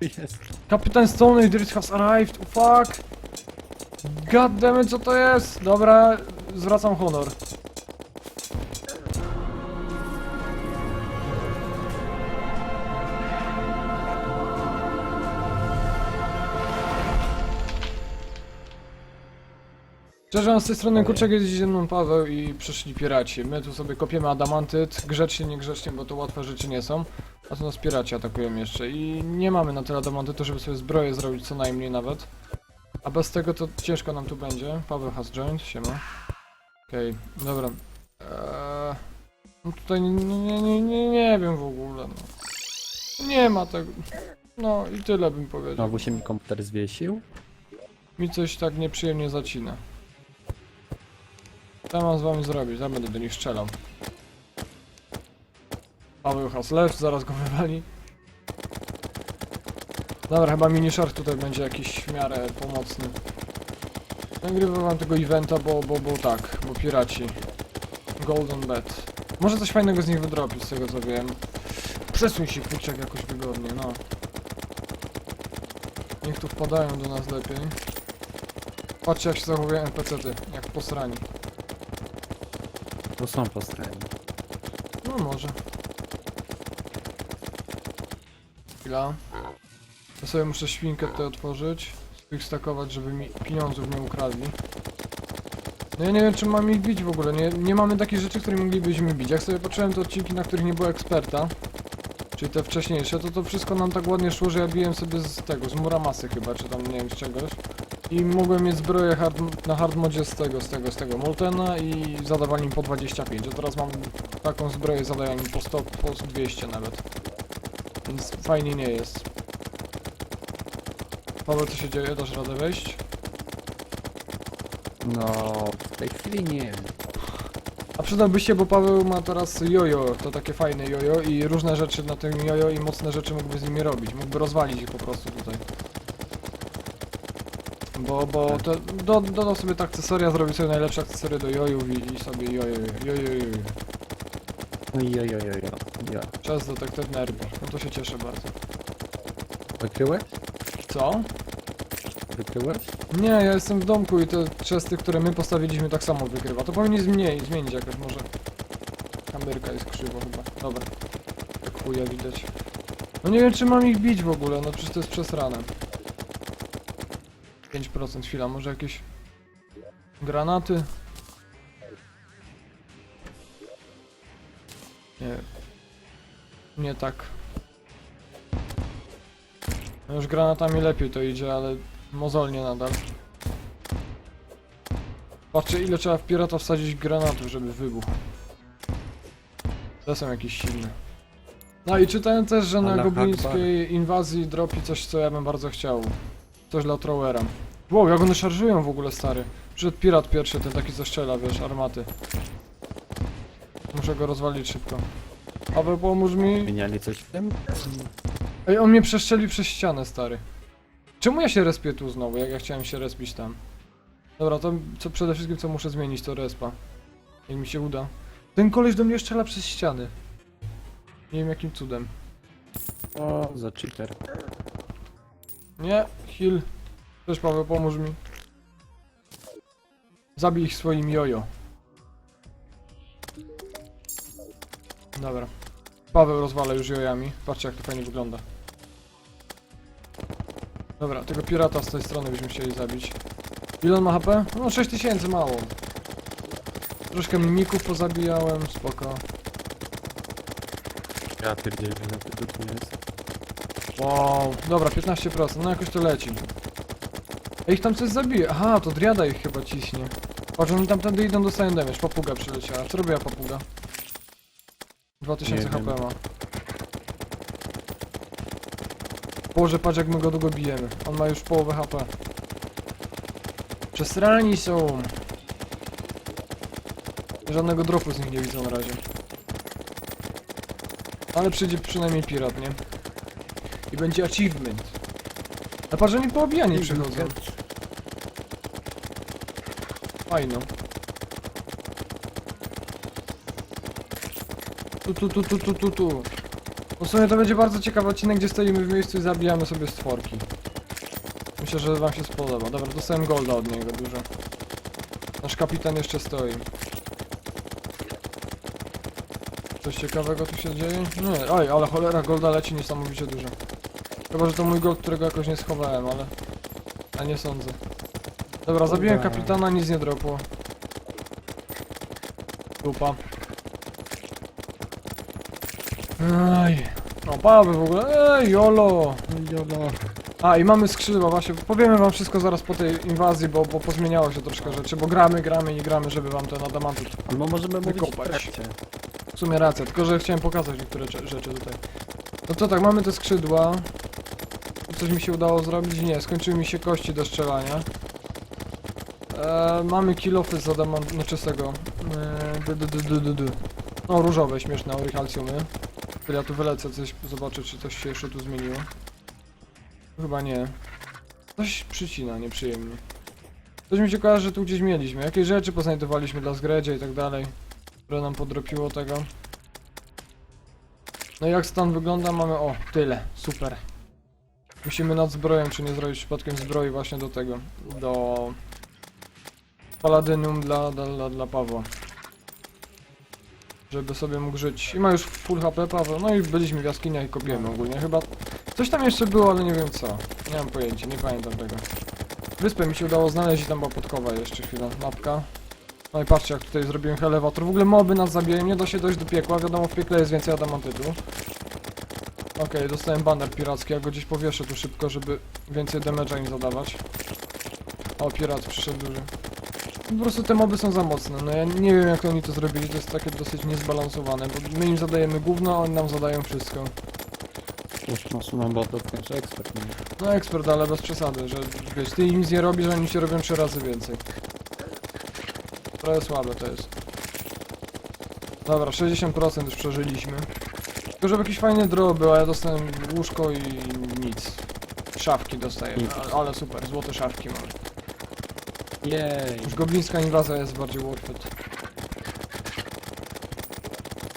Jest. Kapitan Stone Drift has arrived, oh fuck! God damn it, co to jest? Dobra, zwracam honor. Szczerze z tej strony kurczak jest ze mną Paweł i przyszli piraci. My tu sobie kopiemy adamantyt, grzecznie, niegrzecznie, bo to łatwe rzeczy nie są. A to nas piraci atakują jeszcze i nie mamy na tyle adamantytu, żeby sobie zbroję zrobić co najmniej nawet. A bez tego to ciężko nam tu będzie. Paweł has joined, siema. Okej, dobra. Eee, no tutaj nie, nie, nie, nie, nie wiem w ogóle, no. Nie ma tego. No i tyle bym powiedział. Znowu się mi komputer zwiesił. Mi coś tak nieprzyjemnie zacina. Co mam z wami zrobić? Ja będę do nich strzelał. Paweł has left, zaraz go wywali. Dobra, chyba minishark tutaj będzie jakiś w miarę pomocny. Nagrywam wam tego eventa, bo, bo, bo tak, bo piraci. Golden Bet. Może coś fajnego z nich wydropić, z tego co wiem. Przesuń się kurczak jakoś wygodnie, no. Niech tu wpadają do nas lepiej. Patrzcie jak się zachowują NPC-ty, jak posrani. To są po stronie. No może. Chwila. Ja sobie muszę świnkę tutaj otworzyć. stakować, żeby mi pieniądzów nie ukradli. No ja nie wiem, czy mam ich bić w ogóle. Nie, nie mamy takich rzeczy, które moglibyśmy bić. Jak sobie patrzyłem te odcinki, na których nie było eksperta, czyli te wcześniejsze, to to wszystko nam tak ładnie szło, że ja biłem sobie z tego, z Muramasy chyba, czy tam nie wiem z czegoś. I mogłem mieć zbroję hard, na hard modzie z tego, z tego, z tego Moltena i zadawali mi po 25, a teraz mam taką zbroję zadają mi po 100, po 200 nawet. Więc fajnie nie jest. Paweł, co się dzieje? Dasz radę wejść? No, w tej chwili nie. A przydałby się, bo Paweł ma teraz jojo, to takie fajne jojo i różne rzeczy na tym jojo i mocne rzeczy mógłby z nimi robić. Mógłby rozwalić ich po prostu tutaj. Bo, bo to, do, dodał sobie te akcesoria, zrobił sobie najlepsze akcesoria do jojów i, i sobie jojo, jojo, jojo. Jo, jo, jo, jo. jo. Czas detektyw nerwy. No to się cieszę bardzo. Wykryłeś? Co? Wykryłeś? Nie, ja jestem w domku i te chesty, które my postawiliśmy tak samo wykrywa. To powinni zmienić, zmienić jakoś może. Kamerka jest krzywo chyba. Dobra. Tak chuja widać. No nie wiem czy mam ich bić w ogóle, no przecież to jest przesrane. 5% chwila, może jakieś granaty? Nie. Nie tak. No już granatami lepiej to idzie, ale mozolnie nadal. Patrzcie ile trzeba w pirata wsadzić granatów, żeby wybuchł. Te są jakieś silne. No i czytałem też, że na Allah goblińskiej inwazji dropi coś, co ja bym bardzo chciał. Coś dla Trowera. Wow, jak one szarżują w ogóle, stary. Przyszedł pirat pierwszy, ten taki co strzela, wiesz, armaty. Muszę go rozwalić szybko. Paweł, pomóż mi. Zmieniali coś w tym? Ej, on mnie przestrzelił przez ścianę, stary. Czemu ja się respię tu znowu, jak ja chciałem się respić tam? Dobra, to co przede wszystkim co muszę zmienić to respa. Jak mi się uda. Ten koleś do mnie strzela przez ściany. Nie wiem jakim cudem. O, za cheater. Nie, heal. Też Paweł, pomóż mi. Zabij ich swoim jojo. Dobra. Paweł rozwala już jojami. Patrzcie jak to fajnie wygląda. Dobra, tego pirata z tej strony byśmy chcieli zabić. Ile on ma HP? No 6000, mało. Troszkę mimików pozabijałem, spoko. Ja pierdzielę, na to tu jest. Wow, dobra, 15%, no jakoś to leci. Ej, ich tam coś zabije. Aha, to driada ich chyba ciśnie. Patrz, oni tamtędy idą, dostają damage. Papuga przyleciała. Co robiła papuga? 2000 Nie HP ma. Boże, patrz jak my go długo bijemy. On ma już połowę HP. Przesrani są. Żadnego dropu z nich nie widzę na razie. Ale przyjdzie przynajmniej pirat, nie? I będzie achievement. A patrz, oni poobijani przychodzą. Fajno. Tu, tu, tu, tu, tu, tu, tu. Bo w sumie to będzie bardzo ciekawy odcinek, gdzie stoimy w miejscu i zabijamy sobie stworki. Myślę, że wam się spodoba. Dobra, dostałem golda od niego dużo. Nasz kapitan jeszcze stoi. Coś ciekawego tu się dzieje? Nie, oj, ale cholera, golda leci niesamowicie dużo. Chyba, że to mój gold, którego jakoś nie schowałem, ale... A nie sądzę. Dobra, zabiłem kapitana, nic nie dropło. Dupa. Aj. O, Paweł w ogóle. Ej, jolo. Jolo. A, i mamy skrzydła, właśnie. Powiemy wam wszystko zaraz po tej inwazji, bo, bo pozmieniało się troszkę rzeczy, bo gramy, gramy i gramy, żeby wam ten adamantut Albo możemy mówić w Wykopać. trakcie. w sumie racja, tylko że chciałem pokazać niektóre cze- rzeczy tutaj. No to tak, mamy te skrzydła. Coś mi się udało zrobić? Nie, skończyły mi się kości do strzelania. E, mamy kilofy z adamant... no czystego. E, d, d, d, d, d, d. No różowe, śmieszne, aurichalciumy. Ja tu wylecę coś, zobaczę czy coś się jeszcze tu zmieniło. Chyba nie. Coś przycina nieprzyjemnie. Coś mi się kojarzy, że tu gdzieś mieliśmy. Jakieś rzeczy poznajdowaliśmy dla zgredzie i tak dalej. Które nam podropiło tego. No i jak stan wygląda? Mamy, o, tyle. Super. Musimy nad zbroją, czy nie zrobić przypadkiem zbroi właśnie do tego. Do... Paladynum dla, dla, dla Pawła. Żeby sobie mógł żyć. I ma już full HP Paweł. No i byliśmy w jaskiniach i kopiemy ogólnie. Chyba coś tam jeszcze było, ale nie wiem co. Nie mam pojęcia, nie pamiętam tego. Wyspę mi się udało znaleźć i tam była podkowa jeszcze chwila. Mapka. No i patrzcie jak tutaj zrobiłem elewator. W ogóle moby nas zabijają, nie da się dojść do piekła. Wiadomo w piekle jest więcej adamantytu. Okej, dostałem banner piracki, ja go gdzieś powieszę tu szybko, żeby więcej damage'a im zadawać. O, pirat przyszedł duży. Po prostu te moby są za mocne, no ja nie wiem jak oni to zrobili, to jest takie dosyć niezbalansowane, bo my im zadajemy gówno, a oni nam zadają wszystko. Już masz mam bo to kończy ekspert. nie? No ekspert, ale bez przesady, że wiesz, ty im nic nie robisz, a oni się robią trzy razy więcej. Trochę słabe to jest. Dobra, 60% już przeżyliśmy. Tylko żeby jakiś fajny draw był, a ja dostałem łóżko i nic. Szafki dostaję, ale, ale super, złote szafki mam. Jej. Już goblińska inwazja jest bardziej worth it.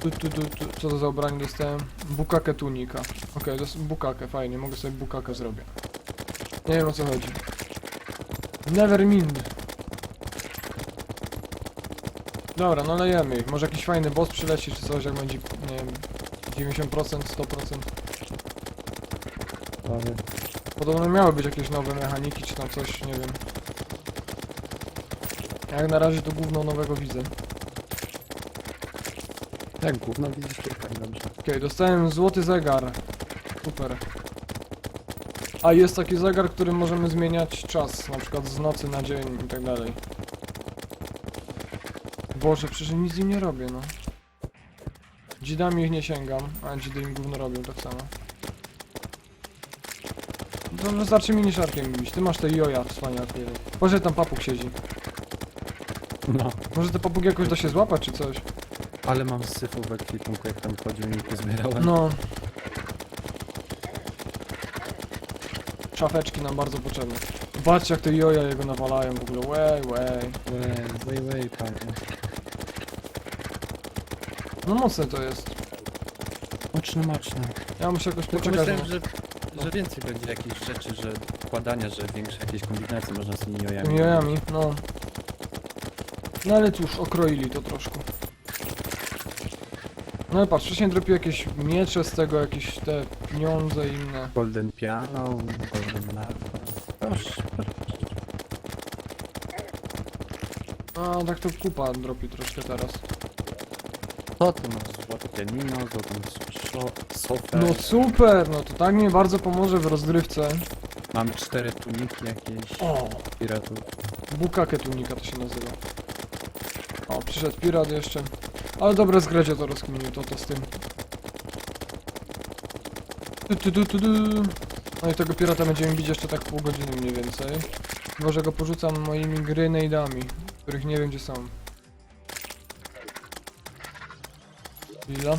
Tu, tu, tu, tu. Co to za ubranie dostałem? Bukakę tunika. Okej, to jest bukakę, fajnie, mogę sobie bukakę zrobić. Nie wiem o co chodzi. Nevermind. Dobra, no lejemy ich. Może jakiś fajny boss przyleci czy coś, jak będzie, nie wiem, 90%, 100%. Prawie. Podobno miały być jakieś nowe mechaniki, czy tam coś, nie wiem. Jak na razie to gówno nowego widzę. Jak gówno widzisz to tak dobrze. Okej, dostałem złoty zegar. Super. A jest taki zegar, którym możemy zmieniać czas, na przykład z nocy na dzień i tak dalej. Boże, przecież nic z nim nie robię, no. Dzidami ich nie sięgam, a dzidy im gówno robią tak samo. To wystarczy miniszarkiem bić. Ty masz te joja wspaniałe. Boże, tam papug siedzi. No. Może te papugi jakoś da się złapać czy coś? Ale mam syfu w ekwipunku, jak tam chodził i pozbierałem. No. Szafeczki nam bardzo potrzebne. Patrzcie jak te joja jego nawalają w ogóle. Way, way. Łej, łej, łej, panie. No mocne to jest. Mocne, mocne. Ja muszę jakoś Tylko poczekać. myślałem, no. że, że więcej będzie jakichś rzeczy, że układania, że większe jakieś kombinacje można z tymi jojami. Tymi jojami, no. No ale cóż, okroili to troszkę. No ale patrz, wcześniej dropił jakieś miecze z tego, jakieś te pieniądze i inne. Golden Piano, Golden Lava. Proszę. A tak to kupa dropi troszkę teraz. Co tu masz? Złote pianino, złotą sofę. No super, no to tak mi bardzo pomoże w rozgrywce. Mam cztery tuniki jakieś O! piratów. Bukakę tunika to się nazywa. Przyszedł pirat jeszcze. Ale dobre zgredzie to rozkminił, to to z tym. Tu, tu. No i tego pirata będziemy bić jeszcze tak pół godziny mniej więcej. Chyba, że go porzucam moimi grenade'ami, których nie wiem gdzie są. Chwila.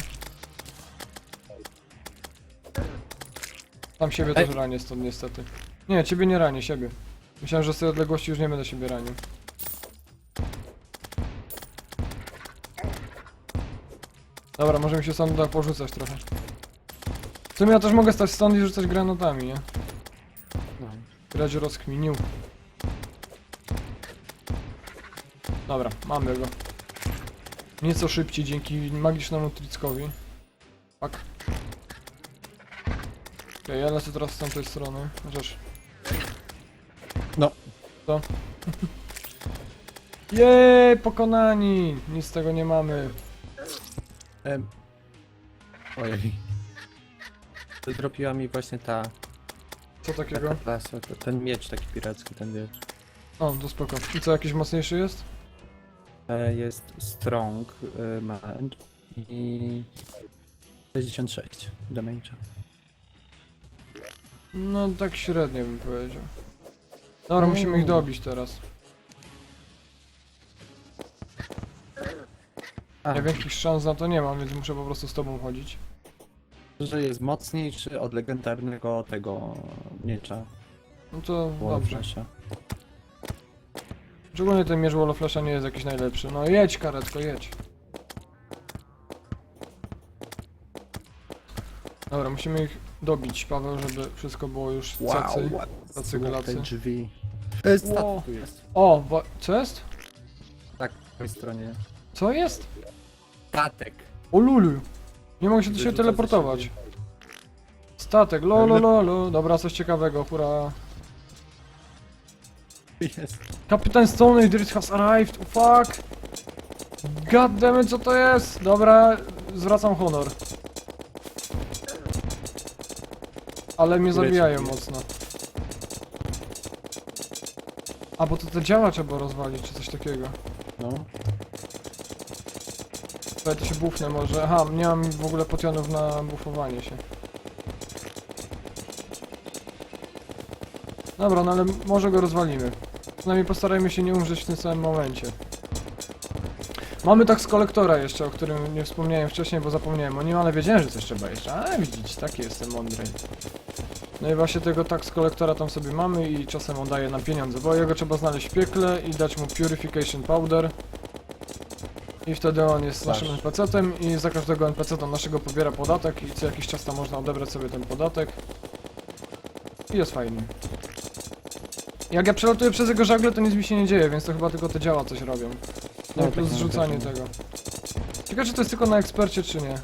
Tam siebie Ej. też ranię stąd niestety. Nie, ciebie nie ranię, siebie. Myślałem, że z tej odległości już nie będę siebie ranił. Dobra, możemy się sam tak porzucać trochę. sumie ja też mogę stać stąd i rzucać granatami, nie? Grać rozkminił. Dobra, mamy go. Nieco szybciej dzięki magicznemu trickowi. Tak. Okej, ja lecę teraz z tamtej strony. Chociaż... No. Co? Jej, pokonani! Nic z tego nie mamy. Em. Ojej. To zrobiła mi właśnie ta, Co takiego? taka klasa, to, ten miecz taki piracki, ten miecz. O, to spoko. I co, jakiś mocniejszy jest? E, jest strong e, man i 66 damage'a. No tak średnio bym powiedział. Dobra, musimy ich Mm. dobić teraz. A, Ja większych szans na to nie mam, więc muszę po prostu z tobą chodzić. że jest mocniejszy od legendarnego tego miecza. No to dobrze. Szczególnie ten mierz Wallflasha nie jest jakiś najlepszy. No jedź karetko, jedź. Dobra, musimy ich dobić, Paweł, żeby wszystko było już cacy. tacy Złote glacy. drzwi. Statek Wow. tu jest. O, bo... co jest? Tak, po tej stronie. Co jest? Statek. O lulu. Nie mogę się do siebie Wyrzuca ze teleportować. Statek, lo lo lo lo. Dobra, coś ciekawego, hurra. Jest. Kapitan Stone Idris has arrived, oh fuck! God damn it, co to jest? Dobra, zwracam honor. Ale mnie Leci. zabijają mocno. A, bo to te działa trzeba rozwalić, czy coś takiego. No. Tutaj to się bufnę może. Aha, nie mam w ogóle potionów na bufowanie się. Dobra, no ale może go rozwalimy. Przynajmniej postarajmy się nie umrzeć w tym samym momencie. Mamy tak z kolektora jeszcze, o którym nie wspomniałem wcześniej, bo zapomniałem o nim, ale wiedziałem, że coś trzeba jeszcze. Ale widzicie, taki jestem mądry. No i właśnie tego tak z kolektora tam sobie mamy i czasem on daje nam pieniądze, bo jego trzeba znaleźć w piekle i dać mu Purification Powder. I wtedy on jest naszym NPC-tem i za każdego NPC-ta naszego pobiera podatek i co jakiś czas tam można odebrać sobie ten podatek. I jest fajnie. Jak ja przelatuję przez jego żagle, to nic mi się nie dzieje, więc to chyba tylko te działa coś robią. No, plus tak zrzucanie wrażenie. tego. Ciekawe, czy to jest tylko na ekspercie, czy nie.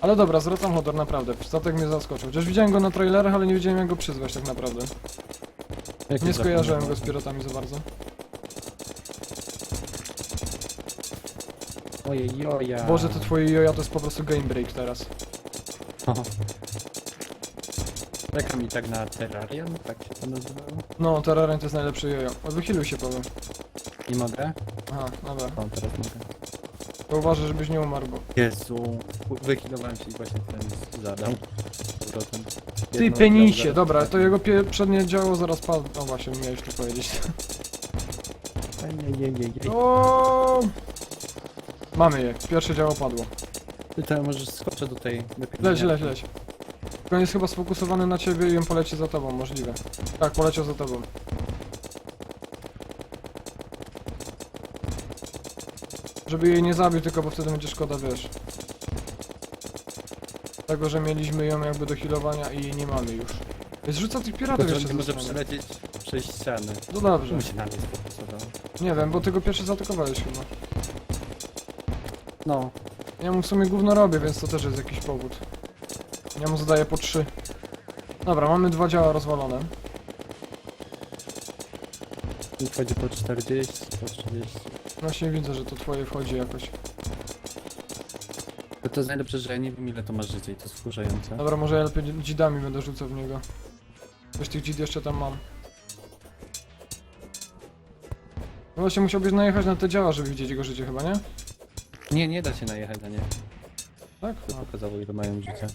Ale dobra, zwracam honor, naprawdę. Statek mnie zaskoczył. Chociaż widziałem go na trailerach, ale nie wiedziałem jak go przyzwać tak naprawdę. Nie skojarzyłem go z piratami za bardzo. Ojej, joja. Boże, te twoje joja to jest po prostu game break teraz. Czeka mi tak na Terrarium, tak się to nazywało. No, Terrarium to jest najlepszy jojo. O, Wychylił się, powiem. Nie mogę? Aha, dobra. O, teraz mogę. To uważaj, żebyś nie umarł, bo... Jezu, wychilowałem się i właśnie ten zadał. Z powrotem. Ty penisie, dobra, to jego pie- przednie działo zaraz padło. No właśnie, miałeś to powiedzieć. Ejejejej. O! Mamy je, pierwsze działo padło. Ty to możesz skoczyć do tej... do Leć, leć, miniaturki. leć. Tylko on jest chyba sfokusowany na ciebie i on poleci za tobą, możliwe. Tak, poleciał za tobą. Żeby jej nie zabił, tylko bo wtedy będzie szkoda, wiesz. Tego, że mieliśmy ją jakby do healowania i jej nie mamy już. Zrzuca tych piratów Tylko, że jeszcze nie ze może strony. przelecieć przez ścianę. No dobrze. Czemu się na mnie sfokusował? Nie wiem, bo ty go pierwszy zaatakowałeś chyba. No. Ja mu w sumie gówno robię, więc to też jest jakiś powód. Ja mu zadaję po trzy. Dobra, mamy dwa działa rozwalone. Tu wchodzi po 40, po 30. Właśnie widzę, że to twoje wchodzi jakoś. To, to jest najlepsze, że ja nie wiem ile to masz życia i to jest wkurzające. Dobra, może ja lepiej dzidami będę rzucał w niego. Coś tych dzid jeszcze tam mam. No właśnie musiałbyś najechać na te działa, żeby widzieć jego życie chyba, nie? Nie, nie da się najechać na nie. Tak? To pokazało ile mają życia.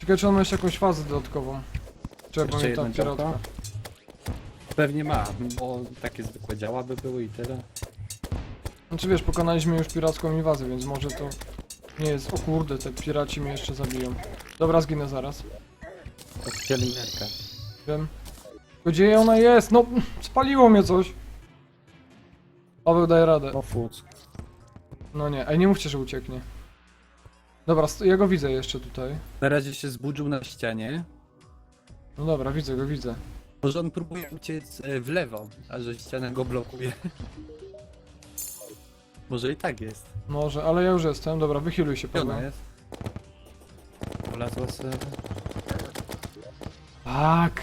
Ciekawe czy on ma jeszcze jakąś fazę dodatkową. Czy ja Jeszcze działko? piratka. Pewnie ma, bo takie zwykłe działa by były i tyle. Znaczy wiesz, pokonaliśmy już piracką inwazję, więc może to nie jest... O kurde, te piraci mnie jeszcze zabiją. Dobra, zginę zaraz. Tak pielęgniarka. Wiem. Tylko Gdzie ona jest? No, spaliło mnie coś. Paweł daje radę. O fuck. No nie, ej nie mówcie, że ucieknie. Dobra, st- ja go widzę jeszcze tutaj. Na razie się zbudził na ścianie. No dobra, widzę go, widzę. Może on próbuje uciec e, w lewo, a że ściana go blokuje. Może i tak jest. Może, ale ja już jestem. Dobra, wychyluj się, Paweł. jest? Polazła sobie. Tak.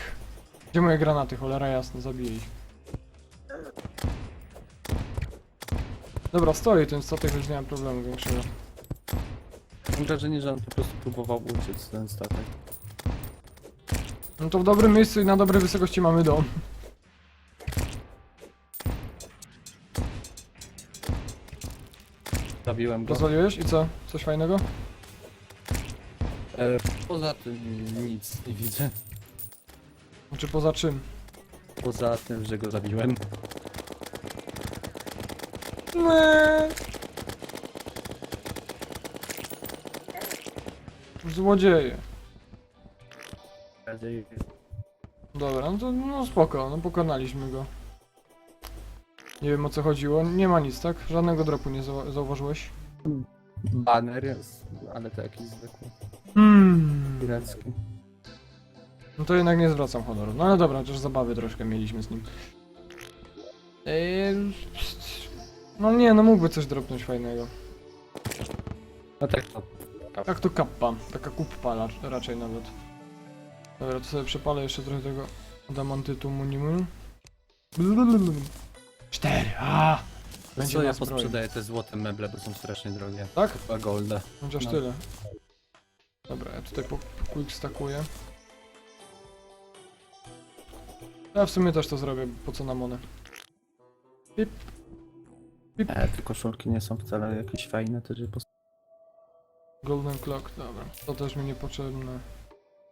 Gdzie moje granaty? Cholera jasna, zabiję ich. Dobra, stoi ten statek, więc nie mam problemu większego. Mam wrażenie, że on po prostu próbował uciec ten statek. No to w dobrym miejscu i na dobrej wysokości mamy dom. Zabiłem go. Rozwaliłeś? I co? Coś fajnego? E, poza tym nic nie widzę. Czy poza czym? Poza tym, że go zabiłem. Nie. Złodzieje. Dobra, no to no spoko, no pokonaliśmy go. Nie wiem o co chodziło, nie ma nic, tak? Żadnego dropu nie zau zauważyłeś? Banner jest, ale to jakiś zwykły. Hmm. Piracki. No to jednak nie zwracam honoru. No ale dobra, chociaż zabawy troszkę mieliśmy z nim. Eee, no nie, no mógłby coś dropnąć fajnego. No tak to. Jak to kappa, taka kuppa ra- raczej nawet. Dobra, to sobie przepalę jeszcze trochę tego adamantytu munimu. Cztery, a Będzie Co ja zbroi. posprzedaję te złote meble, bo są strasznie drogie. Tak? Chyba golda. Chociaż No. tyle. Dobra, ja tutaj po, po quick stackuję. Ja w sumie też to zrobię, po co na monę. Pip. E, te koszulki nie są wcale jakieś fajne, to że pos... Golden Clock, dobra. To też mi niepotrzebne.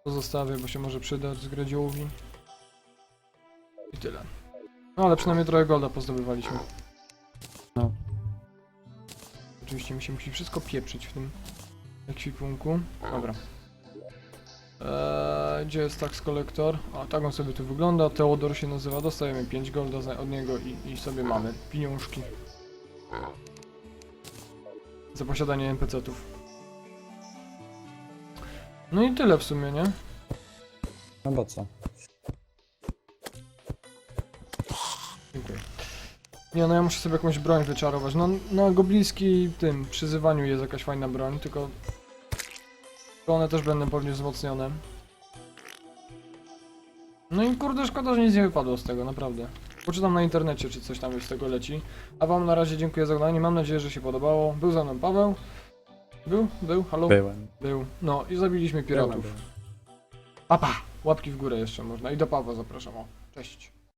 To zostawię, bo się może przydać z gradziołwi. I tyle. No ale przynajmniej trochę golda pozdobywaliśmy. No. Oczywiście mi się musi wszystko pieprzyć w tym ekwipunku. Dobra. Eee, gdzie jest tax collector? A tak on sobie tu wygląda. Teodor się nazywa. Dostajemy 5 golda od niego i, i sobie mamy pieniążki. Za posiadanie NPC-ów. No i tyle w sumie, nie? No bo co? Dziękuję. Nie, no ja muszę sobie jakąś broń wyczarować. No, na gobliński tym przyzywaniu jest jakaś fajna broń, tylko... To one też będą pewnie wzmocnione. No i kurde, szkoda, że nic nie wypadło z tego, naprawdę. Poczytam na internecie, czy coś tam z tego leci. A wam na razie dziękuję za oglądanie, mam nadzieję, że się podobało. Był ze mną Paweł. Był? Był? Halo? Byłem. Był. No i zabiliśmy piratów. Byłem. Papa! Łapki w górę jeszcze można. I do Pawła zapraszam. O, cześć.